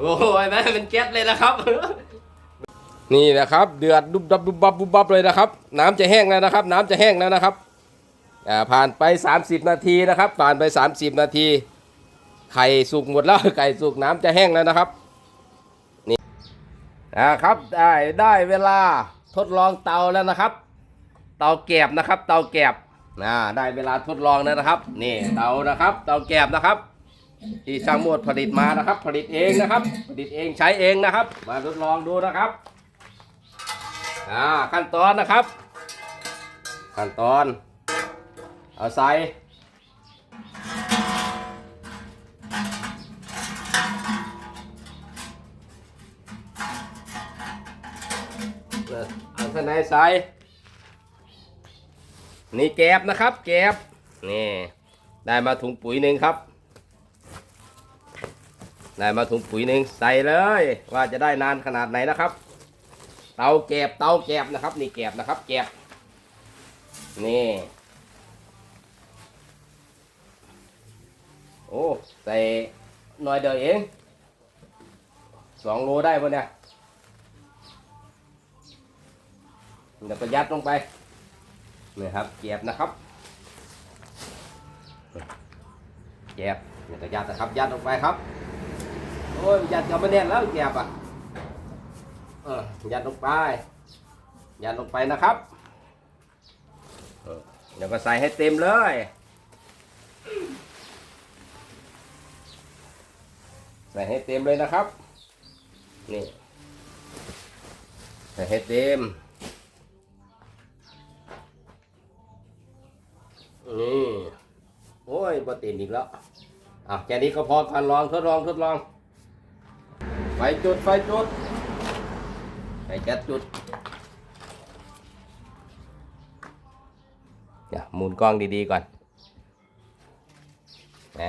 โอ้ยแม่เป็นแก๊สเลยนะครับ นี่นะครับ เดือดดุบดับดุบบับดุบบับเลยนะครับ น้ำจะแห้งแล้วนะครับ น้ำจะแห้งแล้วนะครับอ่าผ่านไป 30 นาทีนะครับ ผ่านไป 30 นาที ไข่สุกหมดแล้วไก่สุกน้ำจะแห้งแล้วนะครับ นี่นะครับ ได้ได้เวลาทดลองเตาแล้วนะครับ เตาแกบนะครับ เตาแกบนะได้เวลาทดลองแล้วนะครับ นี่เตานะครับ เตาแกบนะครับ ที่ช่างมวดผลิตมานะครับ ผลิตเองนะครับ ผลิตเองใช้เองนะครับ มาทดลองดูนะครับอ่าขั้นตอนนะครับ ขั้นตอน เอาใส่เอาข้างในใส่นี่แกบนะครับ แกบนี่ได้มาถุงปุ๋ยหนึ่งครับ ได้มาถุงปุ๋ยหนึ่งใส่เลย ว่าจะได้นานขนาดไหนนะครับ เตาแกบเตาแกบนะครับ นี่แกบนะครับ แกบนี่โอ้ใส่หน่อยเดียวเองสองโลได้ปะเนี่ยเดี๋ยวก็ยัดลงไปนี่ครับแกบนะครับแกบเดี๋ยวก็ยัดนะครับยัดลงไปครับ โอ้ยยัดก็ไม่แน่นแล้วแกบอะเออยัดลงไป ยัดลงไปนะครับเดี๋ยวก็ใส่ให้เต็มเลยใส่ให้เต็มเลยนะครับ นี่ ใส่ให้เต็ม นี่ โอ้ยบ่เต็มอีกแล้ว อะ แค่นี้ก็พอทดลองทดลองทดลอง ไฟจุด ไฟจุดไฟจัดจุดเดี๋ยวหมุนกล้องดีๆก่อนแหม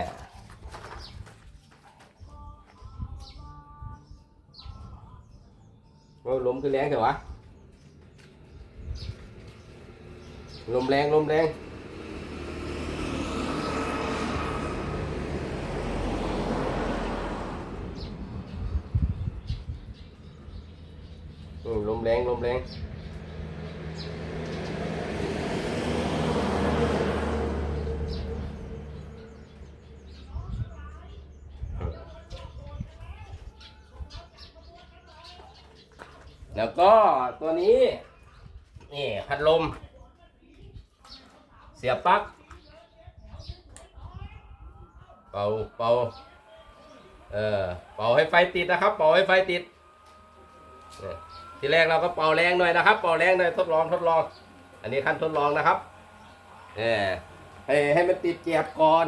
โอ้ลมคือแรงเถอะวะ ลมแรง ลมแรง อื มลมแรงลมแรงแล้วก็ตัวนี้ นี่พัดลม เสียบปลั๊กเป่าเป่าเออเป่าให้ไฟติดนะครับ เป่าให้ไฟติดเนี่ย ทีแรกเราก็เป่าแรงหน่อยนะครับ เป่าแรงหน่อยทดลองทดลอง อันนี้ขั้นทดลองนะครับเนี่ยให้ให้มันติดเจียบก่อน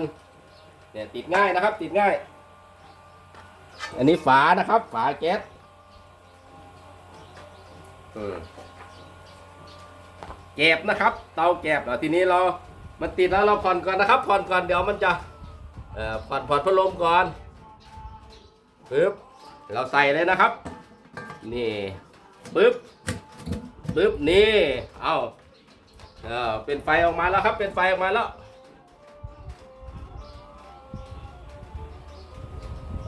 เนี่ยติดง่ายนะครับ ติดง่าย อันนี้ฝานะครับ ฝาแก๊สอืมแกบนะครับ เตาแกบแล้วทีนี้เรา มันติดแล้วเราผ่อนก่อนนะครับ ผ่อนก่อนเดี๋ยวมันจะเอ่อผ่อนผ่อนพัดลมก่อนปึ๊บเราใส่เลยนะครับ นี่ ปึ๊บปึ๊บนี่ เอาเออเป็นไฟออกมาแล้วครับ เป็นไฟออกมาแล้ว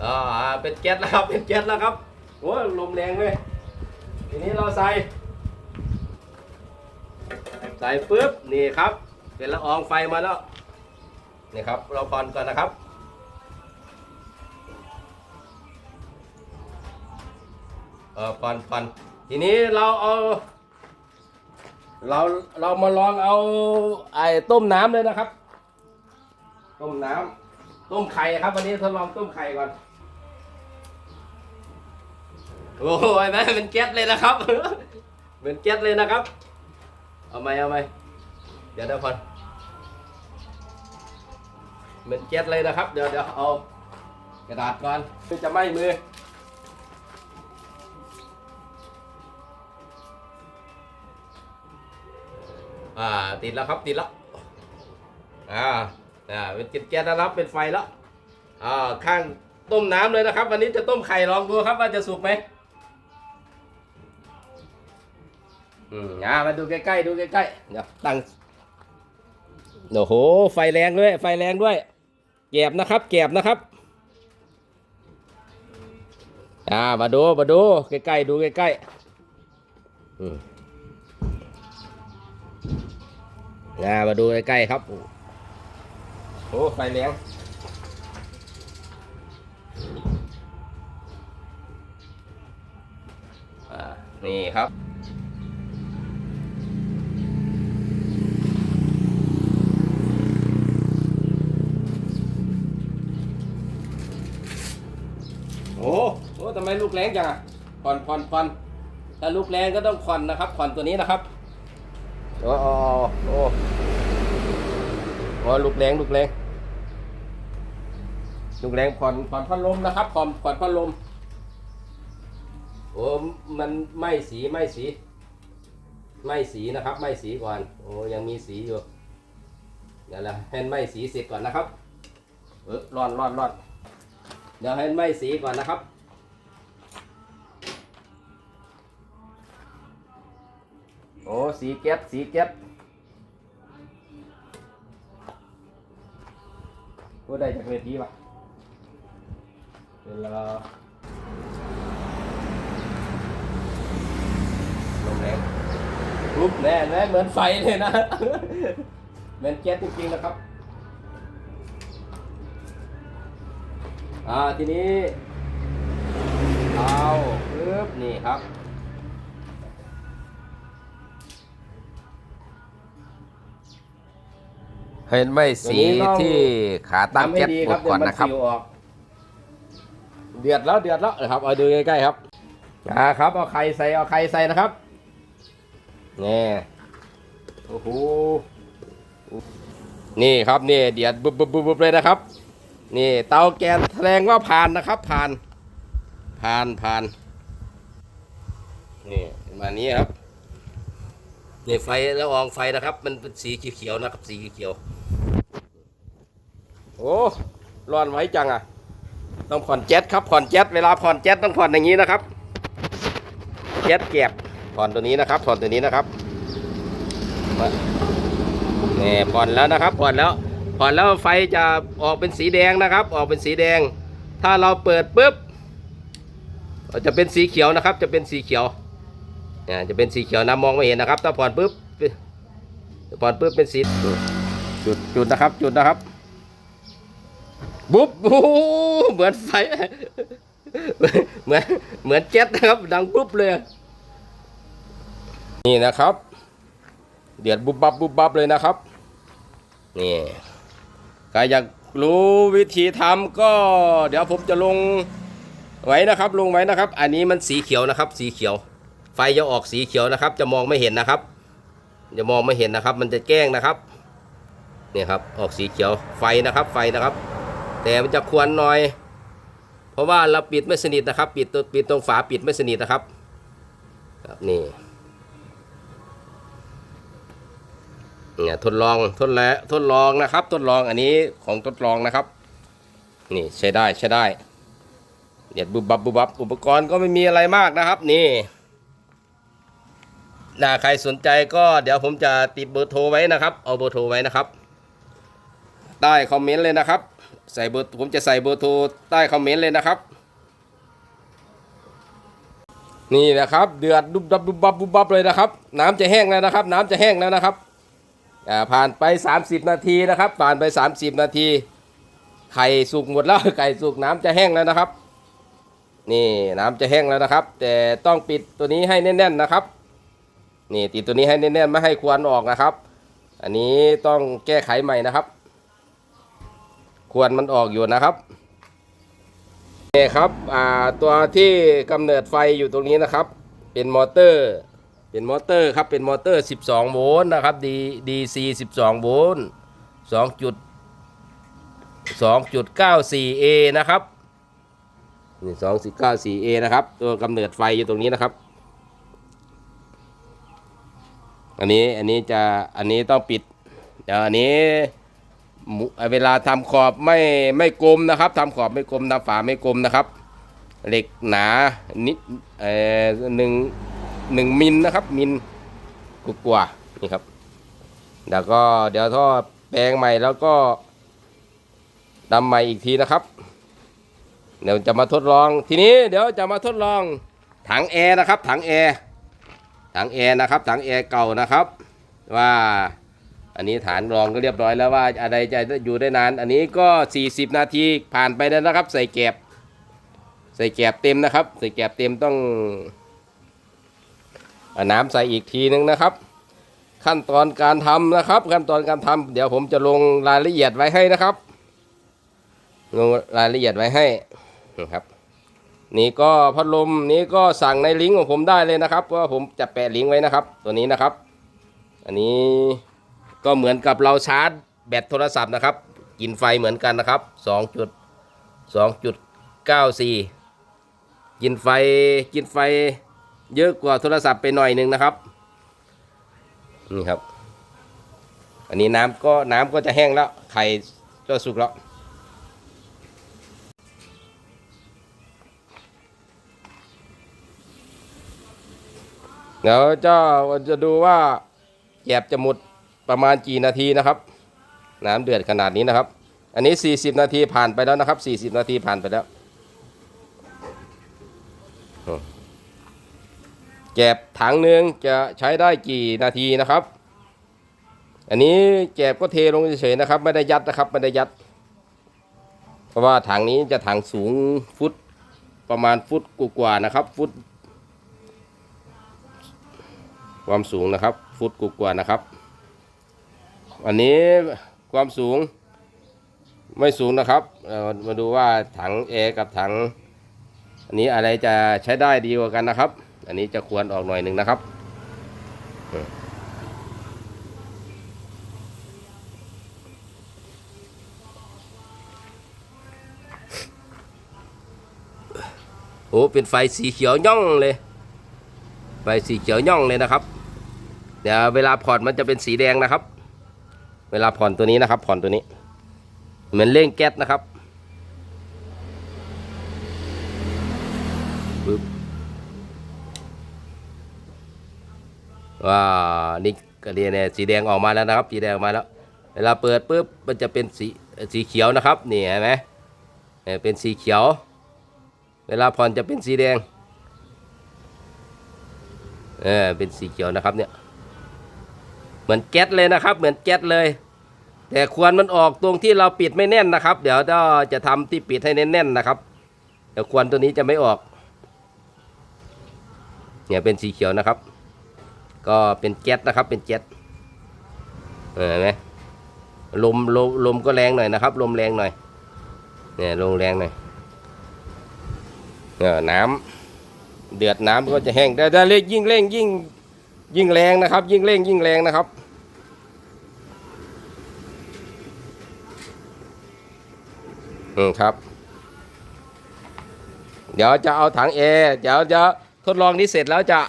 อ่าเป็นแก๊สแล้วครับ เป็นแก๊สแล้วครับโอ้ลมแรงเว้ยทีนี้เราใส่ ใส่ปึ๊บนี่ครับ เป็นละอองไฟมาแล้วนี่ครับ เราผ่อนก่อนนะครับเออผ่อนผ่อน ทีนี้เราเอา เราเรามาลองเอาไอ้ต้มน้ำเลยนะครับ ต้มน้ำต้มไข่ครับ วันนี้ทดลองต้มไข่ก่อนโอ้ยแม่เป็นแก๊สเลยนะครับเป็นแก๊สเลยนะครับ เอาไหมเอาไหมเดี๋ยวเดี๋ยวก่อนเป็นแก๊สเลยนะครับ เดี๋ยวเดี๋ยวเอากระดาษก่อนเพื่อจะไหม้มือ อ่าติดแล้วครับติดแล้วอ่าอ่าเป็นติดแก๊สแล้วครับเป็นไฟแล้วอ่าข้างต้มน้ำเลยนะครับ วันนี้จะต้มไข่ลองดูครับว่าจะสุกไหมอืมอ่ามาดูใกล้ๆดูใกล้ๆเดี๋ยวตั้งโอ้โห ไฟแรงด้วย ไฟแรงด้วยแกบนะครับแกบนะครับอ่ามาดูมาดูใกล้ๆดูใกล้ๆอืม อ่ามาดูใกล้ๆครับ โอ้ไฟแรงอ่านี่ครับโอ้โหทำไมลูกแรงจังอะผ่อนผ่อนผ่อนถ้าลูกแรงก็ต้องผ่อนนะครับผ่อนตัวนี้นะครับ โอ้โอ้โอ้โอ้ลูกแรงลูกแรงลูกแรงผ่อนผ่อนพัดลมนะครับผ่อนผ่อนพัดลมโอ้มันไม่สีไม่สี ไม่สีนะครับ ไม่สีก่อน โอ้ยังมีสีอยู่เดี๋ยวละให้ไม่สีเสร็จก่อนนะครับเออร้อนร้อนร้อนเดี๋ยวให้ไหม้สีก่อนนะครับ โอ้สีแก๊สสีแก๊สก็ได้จากเวทีปะเวลาลมแรงปุ๊บแน่แน่เหมือนไฟเลยนะ เหมือนแก๊สจริงๆนะครับ อ่าทีนี้เอาปึ๊บนี่ครับ เห็นไหมสีที่ขาตั้งทำให้แก๊สดีหมดก่อนเดี๋ยวมันะครับฟิวออกเดือดแล้วเดือดแล้วนะครับ เอาดูใกล้ๆครับอ่าครับ เอาไข่ใส่เอาไข่ใส่นะครับนี่โอ้โหนี่ครับนี่เดือดบุบบุบบุบบุบเลยนะครับ นี่เตาแก๊สแสดงว่าผ่านนะครับ ผ่านผ่านผ่านนี่ประมาณนี้ครับ นี่ไฟแล้วอองไฟนะครับ มันเป็นสีเขียวๆนะครับ สีเขียวโอ้ร้อนไว้จังอะ ต้องผ่อนแจ๊ตครับผ่อนแจ๊ตเวลาผ่อนแจ๊ตต้องผ่อนอย่างนี้นะครับแจ๊ตเก็บผ่อนตัวนี้นะครับ ผ่อนตัวนี้นะครับมานี่ผ่อนแล้วนะครับ ผ่อนแล้ว ผ่อนแล้วไฟจะออกเป็นสีแดงนะครับ ออกเป็นสีแดง ถ้าเราเปิดปุ๊บจะเป็นสีเขียวนะครับ จะเป็นสีเขียว เนี่ยจะเป็นสีเขียวนะมองไม่เห็นนะครับ ถ้าผ่อนปุ๊บผ่อนปุ๊บเป็นสีจุดจุดนะครับ จุดนะครับบุ๊บโอ้โหเหมือนไฟเหมือนเหมือนเจ็ตนะครับ ดังปุ๊บเลย นี่นะครับ เดือดบุบบับบุบบับเลยนะครับนี่ใครอยากรู้วิธีทำก็ เดี๋ยวผมจะลงไว้นะครับ ลงไว้นะครับ อันนี้มันสีเขียวนะครับ สีเขียว ไฟจะออกสีเขียวนะครับ จะมองไม่เห็นนะครับ จะมองไม่เห็นนะครับ มันจะแกล้งนะครับเนี่ยครับออกสีเขียวไฟนะครับไฟนะครับ แต่มันจะควรหน่อย เพราะว่าเราปิดไม่สนิทนะครับ ปิดตัวปิดตรงฝาปิดไม่สนิทนะครับครับนี่เนี่ยทดลองทดแล้วทดลองนะครับ ทดลองอันนี้ของทดลองนะครับ นี่ใช้ได้ใช้ได้เดี๋ยวบุบบับบุบบับอุปกรณ์ก็ไม่มีอะไรมากนะครับ นี่ ถ้าใครสนใจก็เดี๋ยวผมจะติดเบอร์โทรไว้นะครับ เอาเบอร์โทรไว้นะครับ ใต้คอมเมนต์เลยนะครับ ใส่เบอร์ผมจะใส่เบอร์โทรใต้คอมเมนต์เลยนะครับ นี่นะครับ เดือดดุบดับดุบบับบุบบับเลยนะครับ น้ำจะแห้งแล้วนะครับ น้ำจะแห้งแล้วนะครับอ่าผ่านไป 30 นาทีนะครับ ผ่านไป 30 นาทีไข่สุกหมดแล้วไข่สุกน้ำจะแห้งแล้วนะครับ นี่น้ำจะแห้งแล้วนะครับ แต่ต้องปิดตัวนี้ให้แน่น ๆนะครับ นี่ติดตัวนี้ให้แน่นๆไม่ให้ควันออกนะครับ อันนี้ต้องแก้ไขใหม่นะครับ ควรมันออกอยู่นะครับนี่ครับตัวที่กำเนิดไฟอยู่ตรงนี้นะครับ เป็นมอเตอร์ เป็นมอเตอร์ครับเป็นมอเตอร์ 12 โวลต์นะครับ D DC 12 โวลต์2จุด2.94 A นะครับนี่2.94 A นะครับ ตัวกำเนิดไฟอยู่ตรงนี้นะครับ อันนี้อันนี้จะอันนี้ต้องปิดเดี๋ยวอันนี้เวลาทำขอบไม่ไม่กลมนะครับทำขอบไม่กลมทำฝาไม่กลมนะครับ เหล็กหนานิดเอ่อหนึ่งหนึ่งมิลนะครับมิลกว่านี่ครับแล้วก็เดี๋ยวท่อแปลงใหม่แล้วก็ดำใหม่อีกทีนะครับ เดี๋ยวจะมาทดลองทีนี้เดี๋ยวจะมาทดลองถังแอร์นะครับ ถังแอร์ ถังแอร์นะครับถังแอร์เก่านะครับ ว่าอันนี้ฐานรองก็เรียบร้อยแล้วว่าอะไรจะอยู่ได้นาน อันนี้ก็ 40 นาทีผ่านไปแล้วนะครับ ใส่แกบใส่แกบเต็มนะครับ ใส่แกบเต็มต้องอน้ำใส่อีกทีนึงนะครับ ขั้นตอนการทำนะครับ ขั้นตอนการทำเดี๋ยวผมจะลงรายละเอียดไว้ให้นะครับ ลงรายละเอียดไว้ให้นะครับ นี่ก็พัดลมนี้ก็สั่งในลิงก์ของผมได้เลยนะครับเพราะว่าผมจะแปะลิงก์ไว้นะครับ ตัวนี้นะครับ อันนี้ก็เหมือนกับเราชาร์จแบตโทรศัพท์นะครับ กินไฟเหมือนกันนะครับ2จุด2.94 กินไฟกินไฟเยอะกว่าโทรศัพท์ไปหน่อยหนึ่งนะครับนี่ครับ อันนี้น้ำก็น้ำก็จะแห้งแล้วไข่ก็สุกแล้ว เดี๋ยวเจ้าจะดูว่าแกบจะหมดประมาณกี่นาทีนะครับ น้ำเดือดขนาดนี้นะครับ อันนี้ 40 นาทีผ่านไปแล้วนะครับ 40 นาทีผ่านไปแล้วแกบถังหนึ่งจะใช้ได้กี่นาทีนะครับ อันนี้แกบก็เทลงเฉยๆนะครับ ไม่ได้ยัดนะครับไม่ได้ยัด เพราะว่าถังนี้จะถังสูงฟุตประมาณฟุตกว่าๆนะครับ ฟุต ความสูงนะครับ ฟุตกว่านะครับ อันนี้ความสูงไม่สูงนะครับ มาดูว่าถัง A กับถัง อันนี้อะไรจะใช้ได้ดีกว่ากันนะครับ อันนี้จะควรออกหน่อยหนึ่งนะครับ โอ้ เป็นไฟสีเขียวย่องเลย ไฟสีเขียวย่องเลยนะครับ เดี๋ยวเวลาผ่อนมันจะเป็นสีแดงนะครับ เวลาผ่อนตัวนี้นะครับ ผ่อนตัวนี้ เหมือนเร่งแก๊สนะครับปึ๊บว้านี่กระเดียเนี่ยสีแดงออกมาแล้วนะครับ สีแดงออกมาแล้ว เวลาเปิดปุ๊บมันจะเป็นสีสีเขียวนะครับนี่เห็นไหมเนี่ยเป็นสีเขียว เวลาผ่อนจะเป็นสีแดงเออเป็นสีเขียวนะครับเนี่ย เหมือนแก๊สเลยนะครับ เหมือนแก๊สเลย แต่ควรมันออกตรงที่เราปิดไม่แน่นนะครับ เดี๋ยวก็จะทำที่ปิดให้แน่นๆนะครับแต่ควรตัวนี้จะไม่ออก เนี่ยเป็นสีเขียวนะครับ ก็เป็นแก๊สนะครับ เป็นแก๊สเห็นไหมลมลมลมก็แรงหน่อยนะครับ ลมแรงหน่อย เนี่ยลมแรงหน่อยเออน้ำเดือดน้ำก็จะแห้งแต่ถ้าเร่งยิ่งเร่งยิ่ง ยิ่งแรงนะครับ ยิ่งเร่งยิ่งแรงนะครับ อืมครับ เดี๋ยวจะเอาถังแอร์เดี๋ยวจะทดลองนี้เสร็จแล้วจะ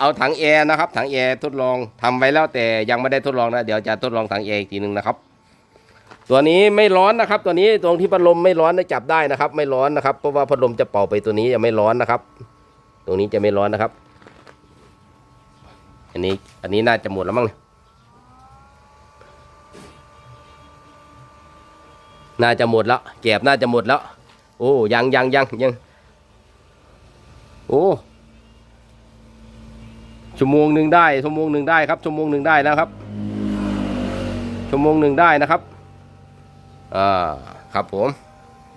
เอาถังแอร์นะครับ ถังแอร์ทดลองทำไว้แล้วแต่ยังไม่ได้ทดลองนะเดี๋ยวจะทดลองถังแอร์อีกทีหนึ่งนะครับ ตัวนี้ไม่ร้อนนะครับ ตัวนี้ตรงที่พัดลมไม่ร้อนนะจับได้นะครับ ไม่ร้อนนะครับเพราะว่าพัดลมจะเป่าไปตัวนี้จะไม่ร้อนนะครับ ตรงนี้จะไม่ร้อนนะครับ นนี้อันนี้น่าจะหมดแล้วมั้งเนี่ยน่าจะหมดแล้วแกบน่าจะหมดแล้ว โอ้ยังยังยังยังโอ้ชั่วโมงหนึ่งได้ชั่วโมงหนึ่งได้ครับชั่วโมงหนึ่งได้แล้วครับชั่วโมงหนึ่งได้นะครับอ่าครับผม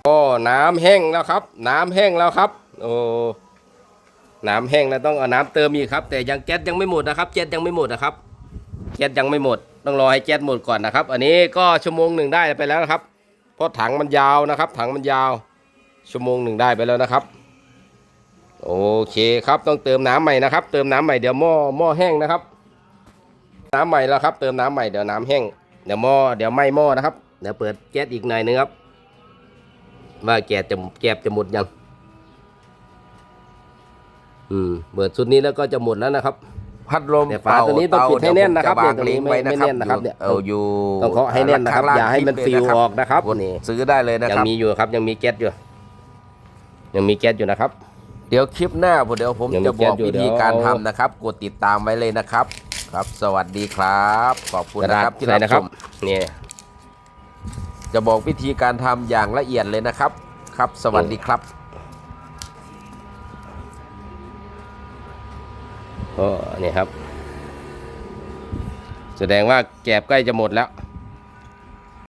ก็น้ำแห้งแล้วครับ น้ำแห้งแล้วครับโอ้ น้ำแห้งแล้วต้องเอาน้ำเติมอีกครับ แต่ยังแก๊สยังไม่หมดนะครับแก๊สยังไม่หมดนะครับแก๊สยังไม่หมด ต้องรอให้แก๊สหมดก่อนนะครับ อันนี้ก็ชั่วโมงหนึ่งได้ไปแล้วนะครับ เพราะถังมันยาวนะครับ ถังมันยาว ชั่วโมงหนึ่งได้ไปแล้วนะครับโอเคครับต้องเติมน้ำใหม่นะครับ เติมน้ำใหม่เดี๋ยวหม้อหม้อแห้งนะครับ น้ำใหม่แล้วครับ เติมน้ำใหม่เดี๋ยวน้ำแห้งเดี๋ยวหม้อเดี๋ยวไหม้หม้อนะครับเดี๋ยวเปิดแก๊สอีกหน่อยนึงครับว่าแก๊สจะแก๊สจะหมดยัง อืมเปิดชุดนี้แล้วก็จะหมดแล้วนะครับ พัดลมแต่ฝาตัวนี้ต้องปิดให้แน่นนะครับเดี๋ยวผมจเนี่ยตรงนี้วางลิงก์ไว้นะไม่ครับแน่นนะครับเนี่ยเอาอยู่ต้องเคาะให้แน่นนะครับข้งล่งอย่าให้มันคลิฟิปวเลยออกนะครับกดนี่ซื้อได้เลยนะยังครับ มีอยู่ครับ ยังมีแก๊สอยู่ ยังมีแก๊สอยู่นะครับ เดี๋ยวคลิปหน้าผมเดี๋ยวผมยังมีจะบแก๊อสกอยู่วิธีเดี๋ยวการทำนะครับ กดติดตามไว้เลยนะครับ ครับ สวัสดีครับ ขอบคุณกระนะดาษครับที่ใส่รับนะคชรับม นี่ จะบอกวิธีการทำอย่างละเอียดเลยนะครับ ครับ สวัสดีครับ ก็นี่ครับ แสดงว่าแกบใกล้จะหมดแล้ว